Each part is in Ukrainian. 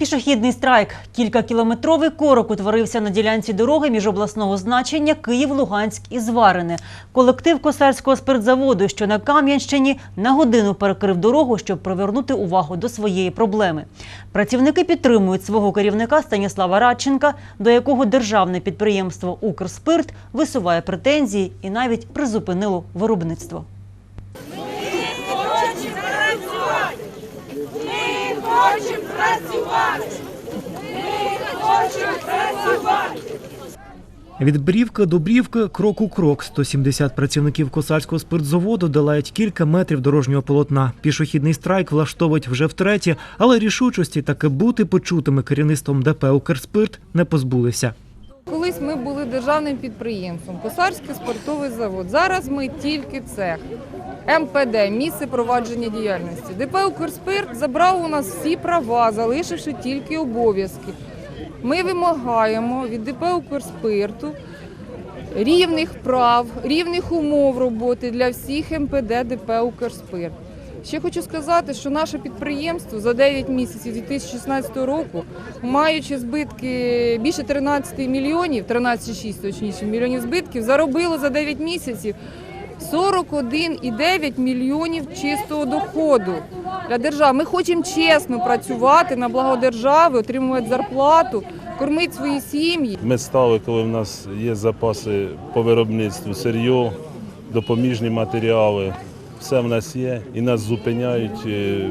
Пішохідний страйк. Кількакілометровий корок утворився на ділянці дороги між обласного значення Київ-Луганськ і Зварине. Колектив Косарського спиртзаводу, що на Кам'янщині, на годину перекрив дорогу, щоб привернути увагу до своєї проблеми. Працівники підтримують свого керівника Станіслава Радченка, до якого державне підприємство Укрспирт висуває претензії і навіть призупинило виробництво. хочемо працювати! Ми хочемо працювати! Від брівки до брівки крок у крок. 170 працівників косарського спиртзаводу долають кілька метрів дорожнього полотна. Пішохідний страйк влаштовують вже втретє, але рішучості таки бути почутими керівництвом ДП «Укрспирт» не позбулися. Колись ми були державним підприємством, Косарський спортовий завод. Зараз ми тільки цех. МПД, місце провадження діяльності. ДП «Укрспирт» забрав у нас всі права, залишивши тільки обов'язки. Ми вимагаємо від ДП «Укрспирту» рівних прав, рівних умов роботи для всіх МПД ДП «Укрспирт». Ще хочу сказати, що наше підприємство за 9 місяців 2016 року, маючи збитки більше 13 мільйонів, 13,6 точніше мільйонів збитків, заробило за 9 місяців 41,9 мільйонів чистого доходу для держави. Ми хочемо чесно працювати на благо держави, отримувати зарплату, кормити свої сім'ї. Ми стали, коли в нас є запаси по виробництву, сир'йо, допоміжні матеріали. Все в нас є і нас зупиняють, е,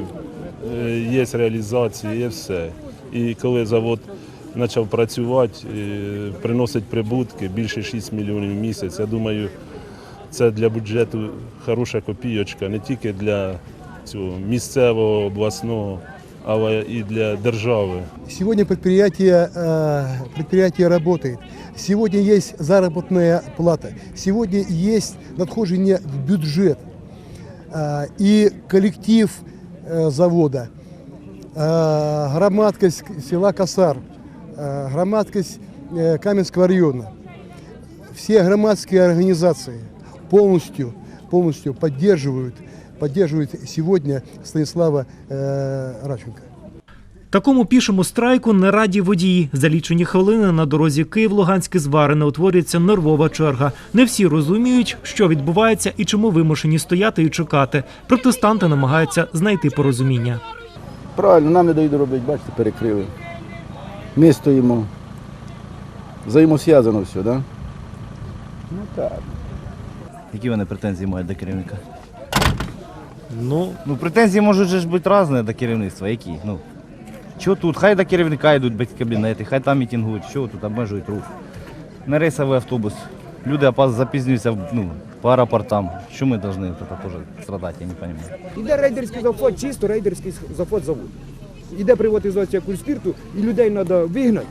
е, є реалізація, є все. І коли завод почав працювати, е, приносить прибутки більше 6 мільйонів в місяць. Я думаю, це для бюджету хороша копійочка, не тільки для цього місцевого, обласного, але і для держави. Сегодня предприятие, э, предприятие работает. Сегодня есть заработная плата. Сегодня есть надходжение в бюджет. Э, И коллектив э, завода, э, громадкость села Косар, э, громадкость э, Каменского района, все громадские организации полностью, полностью поддерживают, поддерживают сегодня Станислава э, Радченко. Такому пішому страйку не раді водії. За лічені хвилини на дорозі Київ-Луганське зварене утворюється нервова черга. Не всі розуміють, що відбувається і чому вимушені стояти і чекати. Протестанти намагаються знайти порозуміння. Правильно, нам не дають робити, бачите, перекрили. Ми стоїмо. Взаємосв'язано все, так? Да? Ну так. Які вони претензії мають до керівника? Ну Ну, претензії можуть же ж бути різні до керівництва. Які? Ну, що тут? Хай до керівника йдуть без кабінети, хай там мітингують, що тут обмежують рух. На рейсовий автобус. Люди запізнюються ну, по аеропортам. Що ми повинні тут теж страдати, я не розумію. Іде рейдерський завод, чисто рейдерський завод завод. Іде приватизація кульспірту і людей треба вигнати.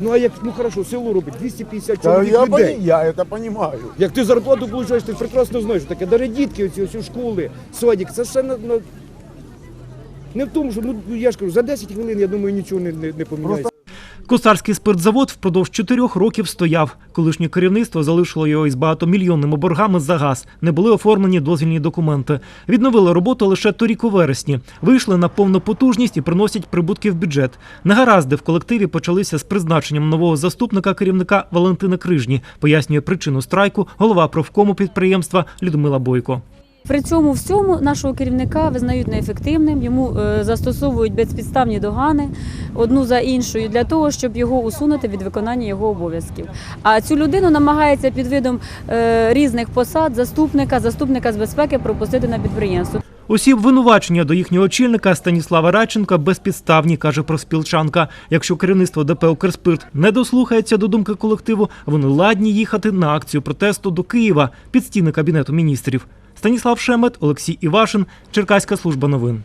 Ну а як ну хорошо, село робить 250 чоловік я, людей. пони- я это понимаю. Як ти зарплату получаєш, ти прекрасно знаєш, що таке. дари дітки оці, оці школи, садик, це все на, на... не в тому, що ну я ж кажу, за 10 хвилин, я думаю, нічого не, не, не поміняється. Косарський спиртзавод впродовж чотирьох років стояв. Колишнє керівництво залишило його із багатомільйонними боргами за газ. Не були оформлені дозвільні документи. Відновили роботу лише торік у вересні. Вийшли на повну потужність і приносять прибутки в бюджет. Негаразди в колективі почалися з призначенням нового заступника керівника Валентина Крижні. Пояснює причину страйку голова профкому підприємства Людмила Бойко. При цьому всьому нашого керівника визнають неефективним, йому е, застосовують безпідставні догани одну за іншою для того, щоб його усунути від виконання його обов'язків. А цю людину намагається під видом е, різних посад заступника, заступника з безпеки пропустити на підприємство. Усі обвинувачення до їхнього очільника Станіслава Радченка безпідставні, каже проспілчанка. Якщо керівництво ДП «Укрспирт» не дослухається до думки колективу, вони ладні їхати на акцію протесту до Києва під стіни кабінету міністрів. Станіслав Шемет, Олексій Івашин, Черкаська служба новин.